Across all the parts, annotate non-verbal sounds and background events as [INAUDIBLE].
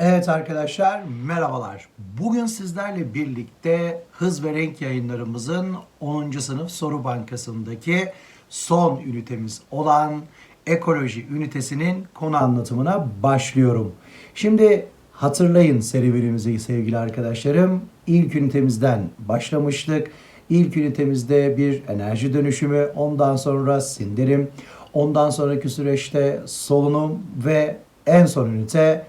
Evet arkadaşlar merhabalar. Bugün sizlerle birlikte Hız ve Renk yayınlarımızın 10. sınıf soru bankasındaki son ünitemiz olan ekoloji ünitesinin konu anlatımına başlıyorum. Şimdi hatırlayın serüvenimizi sevgili arkadaşlarım. İlk ünitemizden başlamıştık. İlk ünitemizde bir enerji dönüşümü, ondan sonra sindirim, ondan sonraki süreçte solunum ve en son ünite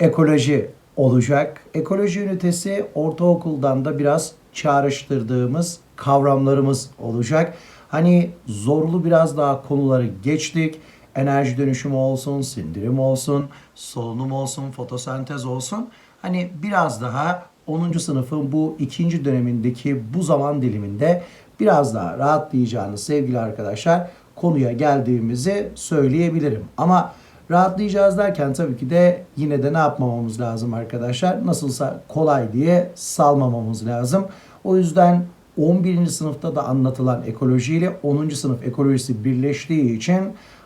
ekoloji olacak. Ekoloji ünitesi ortaokuldan da biraz çağrıştırdığımız kavramlarımız olacak. Hani zorlu biraz daha konuları geçtik. Enerji dönüşümü olsun, sindirim olsun, solunum olsun, fotosentez olsun. Hani biraz daha 10. sınıfın bu ikinci dönemindeki bu zaman diliminde biraz daha rahatlayacağınız sevgili arkadaşlar konuya geldiğimizi söyleyebilirim. Ama Rahatlayacağız derken tabii ki de yine de ne yapmamamız lazım arkadaşlar? Nasılsa kolay diye salmamamız lazım. O yüzden 11. sınıfta da anlatılan ekoloji ile 10. sınıf ekolojisi birleştiği için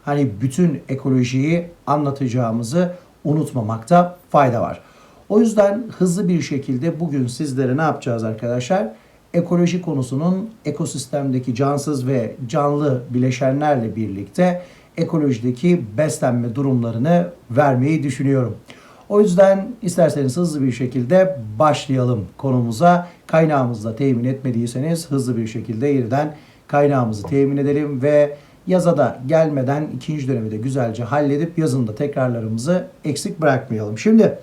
hani bütün ekolojiyi anlatacağımızı unutmamakta fayda var. O yüzden hızlı bir şekilde bugün sizlere ne yapacağız arkadaşlar? Ekoloji konusunun ekosistemdeki cansız ve canlı bileşenlerle birlikte ekolojideki beslenme durumlarını vermeyi düşünüyorum. O yüzden isterseniz hızlı bir şekilde başlayalım konumuza. Kaynağımızı da temin etmediyseniz hızlı bir şekilde yeniden kaynağımızı temin edelim ve yaza da gelmeden ikinci dönemi de güzelce halledip yazında tekrarlarımızı eksik bırakmayalım. Şimdi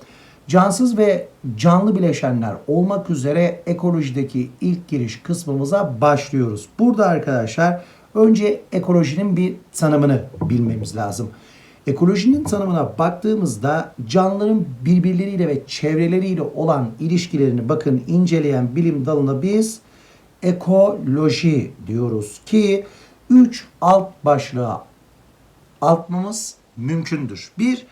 cansız ve canlı bileşenler olmak üzere ekolojideki ilk giriş kısmımıza başlıyoruz. Burada arkadaşlar Önce ekolojinin bir tanımını bilmemiz lazım. Ekolojinin tanımına baktığımızda canlıların birbirleriyle ve çevreleriyle olan ilişkilerini bakın inceleyen bilim dalına biz ekoloji diyoruz ki 3 alt başlığa altmamız mümkündür. Bir,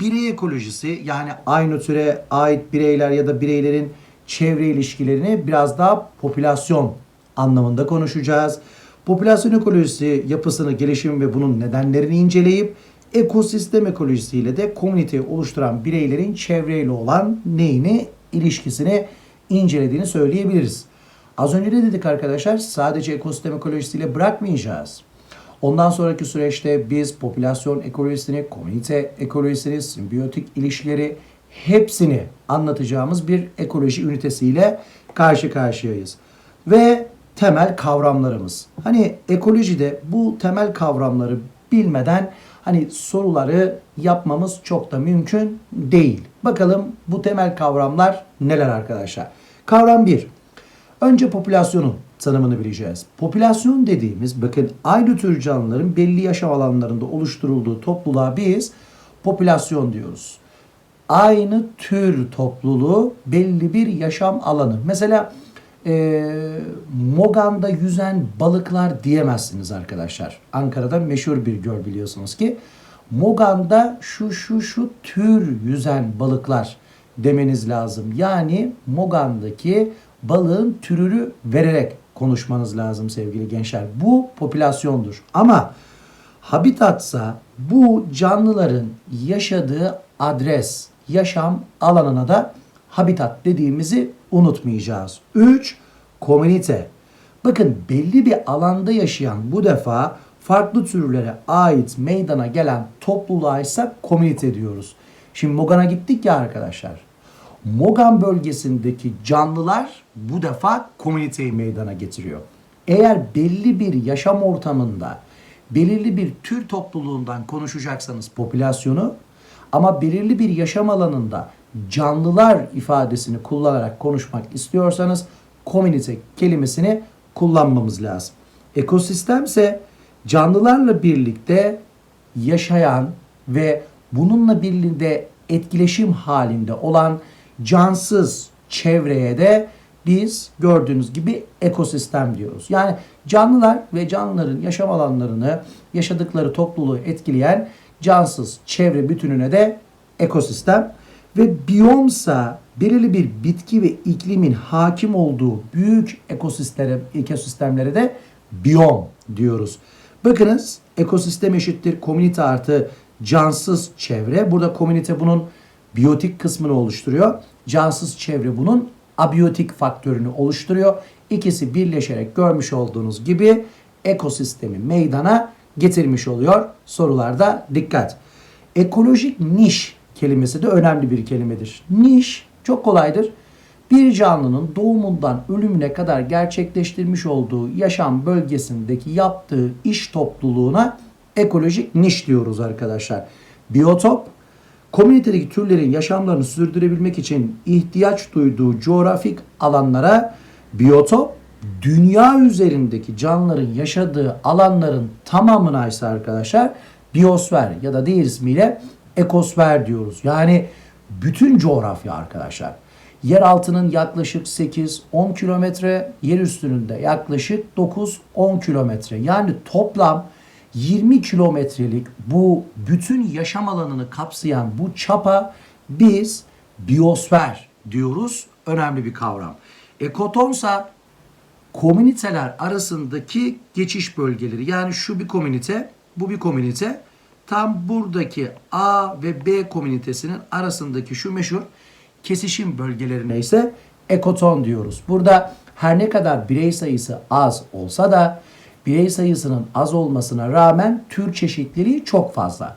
birey ekolojisi yani aynı türe ait bireyler ya da bireylerin çevre ilişkilerini biraz daha popülasyon anlamında konuşacağız. Popülasyon ekolojisi yapısını, gelişimi ve bunun nedenlerini inceleyip ekosistem ekolojisiyle de komüniteyi oluşturan bireylerin çevreyle olan neyini, ilişkisini incelediğini söyleyebiliriz. Az önce de dedik arkadaşlar sadece ekosistem ekolojisiyle bırakmayacağız. Ondan sonraki süreçte biz popülasyon ekolojisini, komünite ekolojisini, simbiyotik ilişkileri hepsini anlatacağımız bir ekoloji ünitesiyle karşı karşıyayız. Ve temel kavramlarımız. Hani ekolojide bu temel kavramları bilmeden hani soruları yapmamız çok da mümkün değil. Bakalım bu temel kavramlar neler arkadaşlar? Kavram 1. Önce popülasyonun tanımını bileceğiz. Popülasyon dediğimiz bakın aynı tür canlıların belli yaşam alanlarında oluşturulduğu topluluğa biz popülasyon diyoruz. Aynı tür topluluğu belli bir yaşam alanı. Mesela e, Mogan'da yüzen balıklar diyemezsiniz arkadaşlar. Ankara'da meşhur bir göl biliyorsunuz ki. Mogan'da şu şu şu tür yüzen balıklar demeniz lazım. Yani Mogan'daki balığın türünü vererek konuşmanız lazım sevgili gençler. Bu popülasyondur. Ama habitatsa bu canlıların yaşadığı adres, yaşam alanına da habitat dediğimizi unutmayacağız. 3. Komünite. Bakın belli bir alanda yaşayan bu defa farklı türlere ait meydana gelen topluluğa komünite diyoruz. Şimdi Mogan'a gittik ya arkadaşlar. Mogan bölgesindeki canlılar bu defa komüniteyi meydana getiriyor. Eğer belli bir yaşam ortamında belirli bir tür topluluğundan konuşacaksanız popülasyonu ama belirli bir yaşam alanında canlılar ifadesini kullanarak konuşmak istiyorsanız komünite kelimesini kullanmamız lazım. Ekosistem ise canlılarla birlikte yaşayan ve bununla birlikte etkileşim halinde olan cansız çevreye de biz gördüğünüz gibi ekosistem diyoruz. Yani canlılar ve canlıların yaşam alanlarını, yaşadıkları topluluğu etkileyen cansız çevre bütününe de ekosistem ve biyomsa belirli bir bitki ve iklimin hakim olduğu büyük ekosistemlere, ekosistemlere de biyom diyoruz. Bakınız ekosistem eşittir komünite artı cansız çevre. Burada komünite bunun biyotik kısmını oluşturuyor. Cansız çevre bunun abiyotik faktörünü oluşturuyor. İkisi birleşerek görmüş olduğunuz gibi ekosistemi meydana getirmiş oluyor. Sorularda dikkat. Ekolojik niş kelimesi de önemli bir kelimedir. Niş çok kolaydır. Bir canlının doğumundan ölümüne kadar gerçekleştirmiş olduğu yaşam bölgesindeki yaptığı iş topluluğuna ekolojik niş diyoruz arkadaşlar. Biyotop, komünitedeki türlerin yaşamlarını sürdürebilmek için ihtiyaç duyduğu coğrafik alanlara biyotop, dünya üzerindeki canlıların yaşadığı alanların tamamına ise arkadaşlar biyosfer ya da diğer ismiyle ekosfer diyoruz. Yani bütün coğrafya arkadaşlar. Yer altının yaklaşık 8-10 kilometre, yer üstünün de yaklaşık 9-10 kilometre. Yani toplam 20 kilometrelik bu bütün yaşam alanını kapsayan bu çapa biz biyosfer diyoruz. Önemli bir kavram. Ekotonsa komüniteler arasındaki geçiş bölgeleri. Yani şu bir komünite, bu bir komünite. Tam buradaki A ve B komünitesinin arasındaki şu meşhur kesişim bölgelerine ise ekoton diyoruz. Burada her ne kadar birey sayısı az olsa da birey sayısının az olmasına rağmen tür çeşitliliği çok fazla.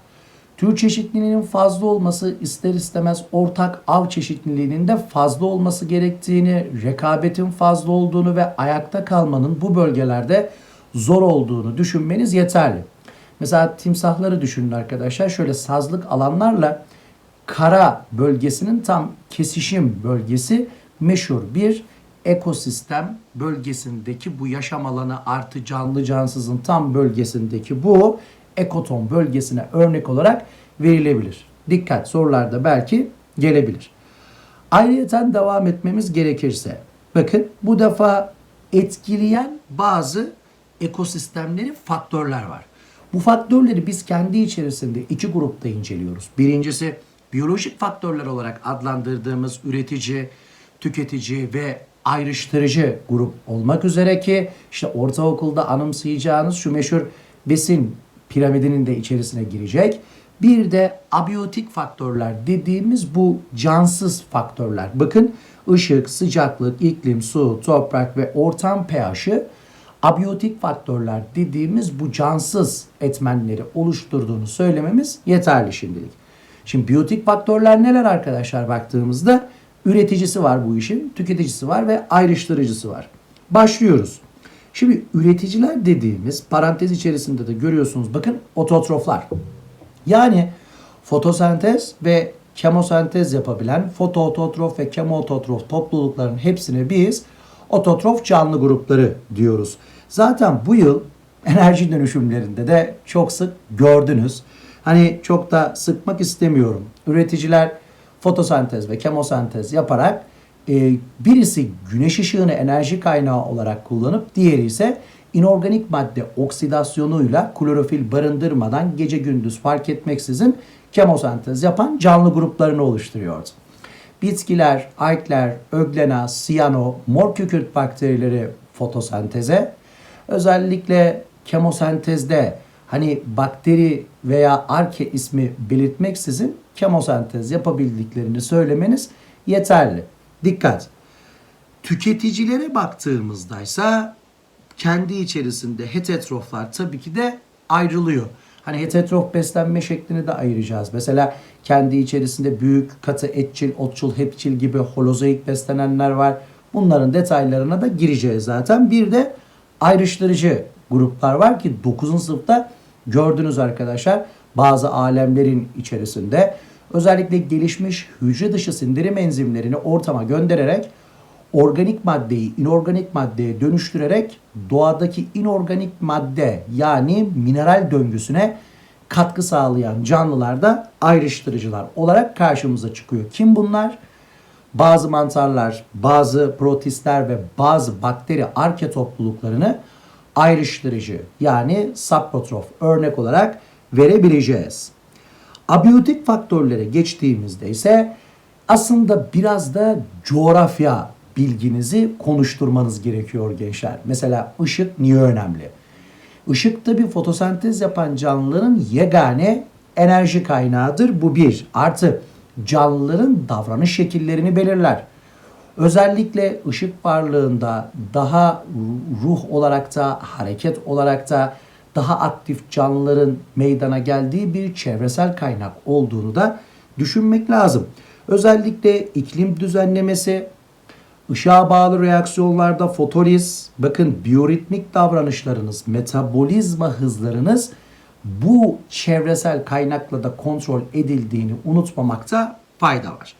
Tür çeşitliliğinin fazla olması ister istemez ortak av çeşitliliğinin de fazla olması gerektiğini, rekabetin fazla olduğunu ve ayakta kalmanın bu bölgelerde zor olduğunu düşünmeniz yeterli. Mesela timsahları düşünün arkadaşlar. Şöyle sazlık alanlarla kara bölgesinin tam kesişim bölgesi meşhur bir ekosistem bölgesindeki bu yaşam alanı artı canlı cansızın tam bölgesindeki bu ekoton bölgesine örnek olarak verilebilir. Dikkat sorularda belki gelebilir. Ayrıyeten devam etmemiz gerekirse bakın bu defa etkileyen bazı ekosistemleri faktörler var. Bu faktörleri biz kendi içerisinde iki grupta inceliyoruz. Birincisi biyolojik faktörler olarak adlandırdığımız üretici, tüketici ve ayrıştırıcı grup olmak üzere ki işte ortaokulda anımsayacağınız şu meşhur besin piramidinin de içerisine girecek. Bir de abiyotik faktörler dediğimiz bu cansız faktörler. Bakın ışık, sıcaklık, iklim, su, toprak ve ortam pH'ı abiyotik faktörler dediğimiz bu cansız etmenleri oluşturduğunu söylememiz yeterli şimdilik. Şimdi biyotik faktörler neler arkadaşlar baktığımızda üreticisi var bu işin, tüketicisi var ve ayrıştırıcısı var. Başlıyoruz. Şimdi üreticiler dediğimiz parantez içerisinde de görüyorsunuz bakın ototroflar. Yani fotosentez ve kemosentez yapabilen fotoototrof ve kemoototrof toplulukların hepsine biz ototrof canlı grupları diyoruz. Zaten bu yıl [LAUGHS] enerji dönüşümlerinde de çok sık gördünüz. Hani çok da sıkmak istemiyorum. Üreticiler fotosentez ve kemosentez yaparak e, birisi güneş ışığını enerji kaynağı olarak kullanıp diğeri ise inorganik madde oksidasyonuyla klorofil barındırmadan gece gündüz fark etmeksizin kemosentez yapan canlı gruplarını oluşturuyordu. Bitkiler, alkler, öglena, siyano, mor kükürt bakterileri fotosenteze, özellikle kemosentezde hani bakteri veya arke ismi belirtmeksizin kemosentez yapabildiklerini söylemeniz yeterli. Dikkat! Tüketicilere baktığımızda ise kendi içerisinde heterotroflar tabii ki de ayrılıyor. Hani heterotrof beslenme şeklini de ayıracağız. Mesela kendi içerisinde büyük, katı, etçil, otçul, hepçil gibi holozoik beslenenler var. Bunların detaylarına da gireceğiz zaten. Bir de ayrıştırıcı gruplar var ki 9. sınıfta gördünüz arkadaşlar. Bazı alemlerin içerisinde özellikle gelişmiş hücre dışı sindirim enzimlerini ortama göndererek organik maddeyi inorganik maddeye dönüştürerek doğadaki inorganik madde yani mineral döngüsüne katkı sağlayan canlılarda ayrıştırıcılar olarak karşımıza çıkıyor. Kim bunlar? Bazı mantarlar, bazı protistler ve bazı bakteri arke topluluklarını ayrıştırıcı yani saprotrof örnek olarak verebileceğiz. Abiyotik faktörlere geçtiğimizde ise aslında biraz da coğrafya bilginizi konuşturmanız gerekiyor gençler. Mesela ışık niye önemli? Işık tabi fotosentez yapan canlıların yegane enerji kaynağıdır. Bu bir. Artı canlıların davranış şekillerini belirler. Özellikle ışık varlığında daha ruh olarak da hareket olarak da daha aktif canlıların meydana geldiği bir çevresel kaynak olduğunu da düşünmek lazım. Özellikle iklim düzenlemesi, ışığa bağlı reaksiyonlarda fotoliz, bakın biyoritmik davranışlarınız, metabolizma hızlarınız bu çevresel kaynakla da kontrol edildiğini unutmamakta fayda var.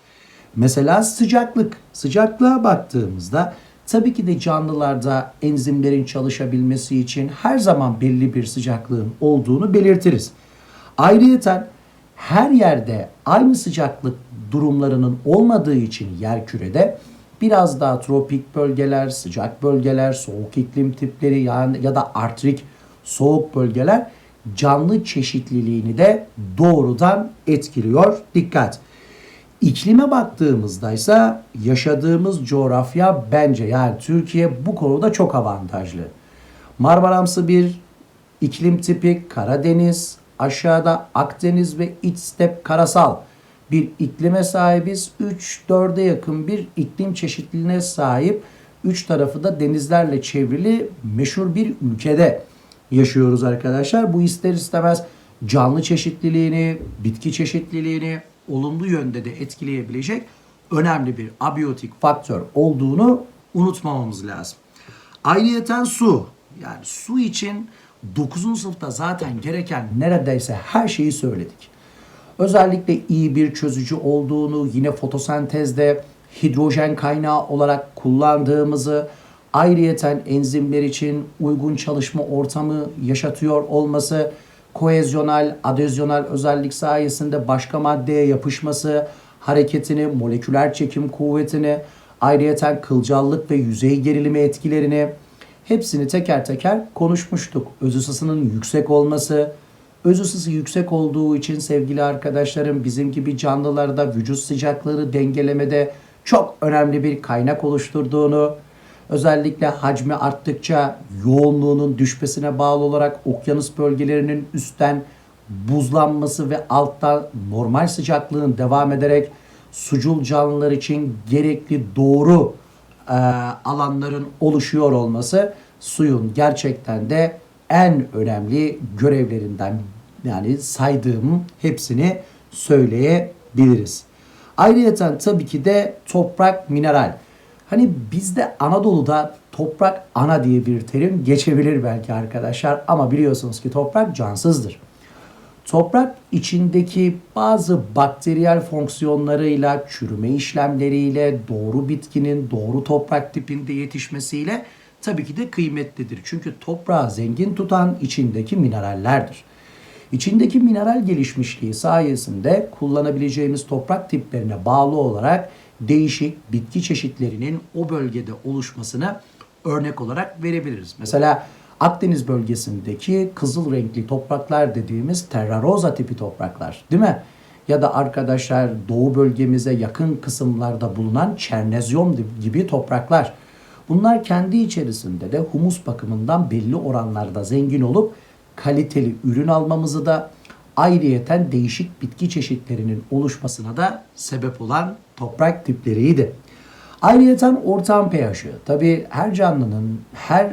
Mesela sıcaklık. Sıcaklığa baktığımızda tabii ki de canlılarda enzimlerin çalışabilmesi için her zaman belli bir sıcaklığın olduğunu belirtiriz. Ayrıyeten her yerde aynı sıcaklık durumlarının olmadığı için yer kürede biraz daha tropik bölgeler, sıcak bölgeler, soğuk iklim tipleri yani ya da artrik soğuk bölgeler canlı çeşitliliğini de doğrudan etkiliyor. Dikkat! İklime baktığımızda ise yaşadığımız coğrafya bence yani Türkiye bu konuda çok avantajlı. Marmaramsı bir iklim tipi Karadeniz, aşağıda Akdeniz ve iç step karasal bir iklime sahibiz. 3-4'e yakın bir iklim çeşitliliğine sahip. Üç tarafı da denizlerle çevrili meşhur bir ülkede yaşıyoruz arkadaşlar. Bu ister istemez canlı çeşitliliğini, bitki çeşitliliğini olumlu yönde de etkileyebilecek önemli bir abiyotik faktör olduğunu unutmamamız lazım. Ayrıyeten su. Yani su için 9. sınıfta zaten gereken neredeyse her şeyi söyledik. Özellikle iyi bir çözücü olduğunu, yine fotosentezde hidrojen kaynağı olarak kullandığımızı, ayrıyeten enzimler için uygun çalışma ortamı yaşatıyor olması, koezyonal, adezyonal özellik sayesinde başka maddeye yapışması, hareketini, moleküler çekim kuvvetini, ayrıyeten kılcallık ve yüzey gerilimi etkilerini hepsini teker teker konuşmuştuk. Öz ısısının yüksek olması, öz ısısı yüksek olduğu için sevgili arkadaşlarım bizim gibi canlılarda vücut sıcaklığı dengelemede çok önemli bir kaynak oluşturduğunu, özellikle hacmi arttıkça yoğunluğunun düşmesine bağlı olarak okyanus bölgelerinin üstten buzlanması ve alttan normal sıcaklığın devam ederek sucul canlılar için gerekli doğru e, alanların oluşuyor olması suyun gerçekten de en önemli görevlerinden yani saydığım hepsini söyleyebiliriz. Ayrıca tabii ki de toprak mineral. Hani bizde Anadolu'da toprak ana diye bir terim geçebilir belki arkadaşlar ama biliyorsunuz ki toprak cansızdır. Toprak içindeki bazı bakteriyel fonksiyonlarıyla, çürüme işlemleriyle, doğru bitkinin doğru toprak tipinde yetişmesiyle tabii ki de kıymetlidir. Çünkü toprağı zengin tutan içindeki minerallerdir. İçindeki mineral gelişmişliği sayesinde kullanabileceğimiz toprak tiplerine bağlı olarak değişik bitki çeşitlerinin o bölgede oluşmasına örnek olarak verebiliriz. Mesela Akdeniz bölgesindeki kızıl renkli topraklar dediğimiz terra rosa tipi topraklar değil mi? Ya da arkadaşlar doğu bölgemize yakın kısımlarda bulunan çernezyum gibi topraklar. Bunlar kendi içerisinde de humus bakımından belli oranlarda zengin olup kaliteli ürün almamızı da ayrıyeten değişik bitki çeşitlerinin oluşmasına da sebep olan toprak tipleriydi. Ayrıyeten ortam pH'i. Tabi her canlının, her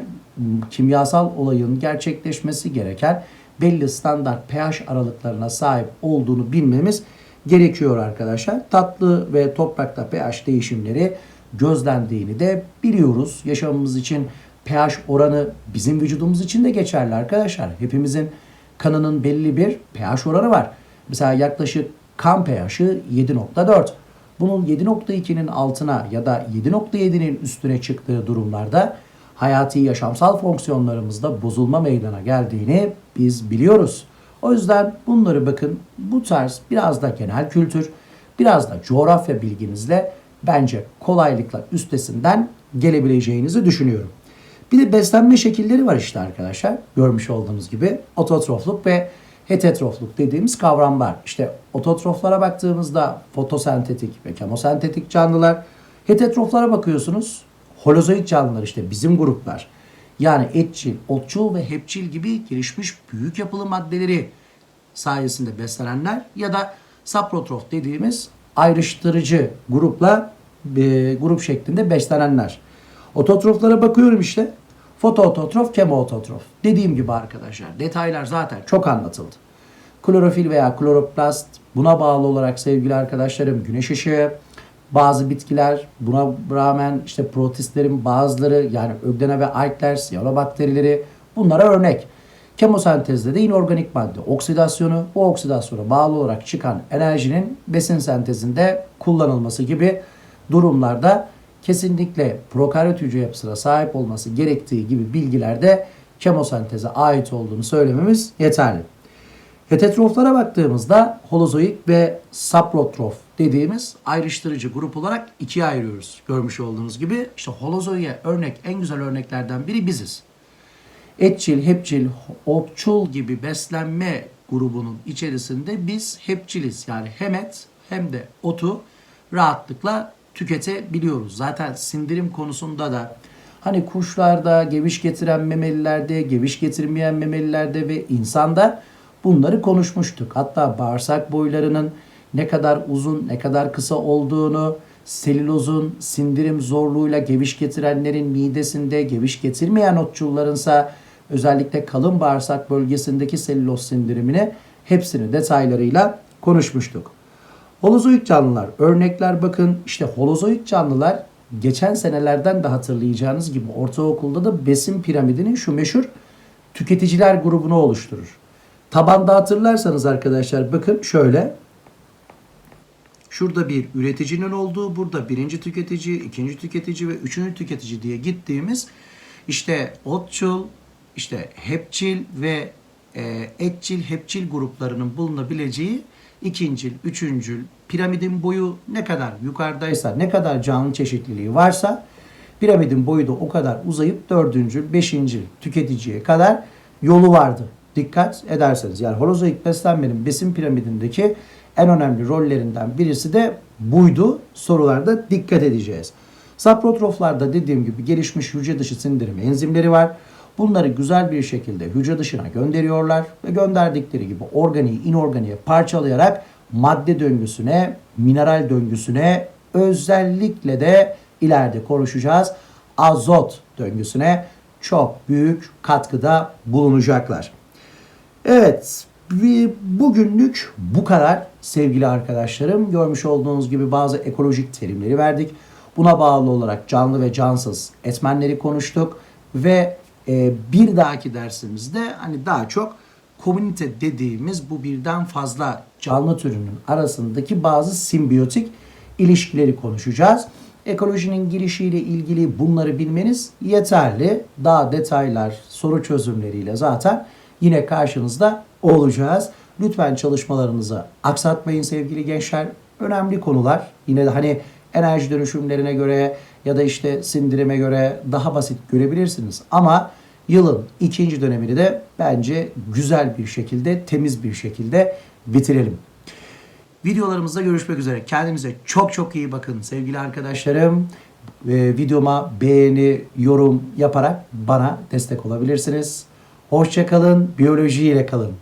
kimyasal olayın gerçekleşmesi gereken belli standart pH aralıklarına sahip olduğunu bilmemiz gerekiyor arkadaşlar. Tatlı ve toprakta pH değişimleri gözlendiğini de biliyoruz. Yaşamımız için pH oranı bizim vücudumuz için de geçerli arkadaşlar. Hepimizin kanının belli bir pH oranı var. Mesela yaklaşık kan pH'i 7.4. Bunun 7.2'nin altına ya da 7.7'nin üstüne çıktığı durumlarda hayati yaşamsal fonksiyonlarımızda bozulma meydana geldiğini biz biliyoruz. O yüzden bunları bakın bu tarz biraz da genel kültür, biraz da coğrafya bilginizle bence kolaylıkla üstesinden gelebileceğinizi düşünüyorum. Bir de beslenme şekilleri var işte arkadaşlar. Görmüş olduğunuz gibi ototrofluk ve heterotrofluk dediğimiz kavramlar. İşte ototroflara baktığımızda fotosentetik ve kemosentetik canlılar. Heterotroflara bakıyorsunuz. Holozoid canlılar işte bizim gruplar. Yani etçil, otçul ve hepçil gibi gelişmiş büyük yapılı maddeleri sayesinde beslenenler ya da saprotrof dediğimiz ayrıştırıcı grupla e, grup şeklinde beslenenler. Ototroflara bakıyorum işte. Fotoototrof, kemoototrof. Dediğim gibi arkadaşlar detaylar zaten çok anlatıldı. Klorofil veya kloroplast buna bağlı olarak sevgili arkadaşlarım güneş ışığı, bazı bitkiler buna rağmen işte protistlerin bazıları yani öglena ve alkler, siyanobakterileri bunlara örnek. Kemosentezde de inorganik madde oksidasyonu, bu oksidasyona bağlı olarak çıkan enerjinin besin sentezinde kullanılması gibi durumlarda kesinlikle prokaryot hücre yapısına sahip olması gerektiği gibi bilgilerde kemosenteze ait olduğunu söylememiz yeterli. Heterotroflara baktığımızda holozoik ve saprotrof dediğimiz ayrıştırıcı grup olarak ikiye ayırıyoruz. Görmüş olduğunuz gibi işte holozoiye örnek en güzel örneklerden biri biziz. Etçil, hepçil, opçul gibi beslenme grubunun içerisinde biz hepçiliz. Yani hem et hem de otu rahatlıkla tüketebiliyoruz. Zaten sindirim konusunda da hani kuşlarda, geviş getiren memelilerde, geviş getirmeyen memelilerde ve insanda bunları konuşmuştuk. Hatta bağırsak boylarının ne kadar uzun, ne kadar kısa olduğunu, selülozun sindirim zorluğuyla geviş getirenlerin midesinde, geviş getirmeyen otçullarınsa özellikle kalın bağırsak bölgesindeki selüloz sindirimini hepsini detaylarıyla konuşmuştuk. Holozoik canlılar örnekler bakın işte holozoik canlılar geçen senelerden de hatırlayacağınız gibi ortaokulda da besin piramidinin şu meşhur tüketiciler grubunu oluşturur. Tabanda hatırlarsanız arkadaşlar bakın şöyle Şurada bir üreticinin olduğu, burada birinci tüketici, ikinci tüketici ve üçüncü tüketici diye gittiğimiz işte otçul, işte hepçil ve e, etçil, hepçil gruplarının bulunabileceği ikincil, üçüncül, piramidin boyu ne kadar yukarıdaysa, ne kadar canlı çeşitliliği varsa piramidin boyu da o kadar uzayıp dördüncül, beşincil tüketiciye kadar yolu vardı. Dikkat ederseniz yani holozoik beslenmenin besin piramidindeki en önemli rollerinden birisi de buydu. Sorularda dikkat edeceğiz. Saprotroflarda dediğim gibi gelişmiş hücre dışı sindirim enzimleri var. Bunları güzel bir şekilde hücre dışına gönderiyorlar ve gönderdikleri gibi organiği inorganiğe parçalayarak madde döngüsüne, mineral döngüsüne özellikle de ileride konuşacağız azot döngüsüne çok büyük katkıda bulunacaklar. Evet, ve bugünlük bu kadar sevgili arkadaşlarım. Görmüş olduğunuz gibi bazı ekolojik terimleri verdik. Buna bağlı olarak canlı ve cansız etmenleri konuştuk ve e, bir dahaki dersimizde hani daha çok komünite dediğimiz bu birden fazla canlı türünün arasındaki bazı simbiyotik ilişkileri konuşacağız. Ekolojinin girişiyle ilgili bunları bilmeniz yeterli. Daha detaylar, soru çözümleriyle zaten yine karşınızda olacağız. Lütfen çalışmalarınızı aksatmayın sevgili gençler. Önemli konular. Yine de hani enerji dönüşümlerine göre ya da işte sindirime göre daha basit görebilirsiniz. Ama yılın ikinci dönemini de bence güzel bir şekilde, temiz bir şekilde bitirelim. Videolarımızda görüşmek üzere. Kendinize çok çok iyi bakın sevgili arkadaşlarım. Videoma beğeni, yorum yaparak bana destek olabilirsiniz. Hoşçakalın, biyolojiyle kalın.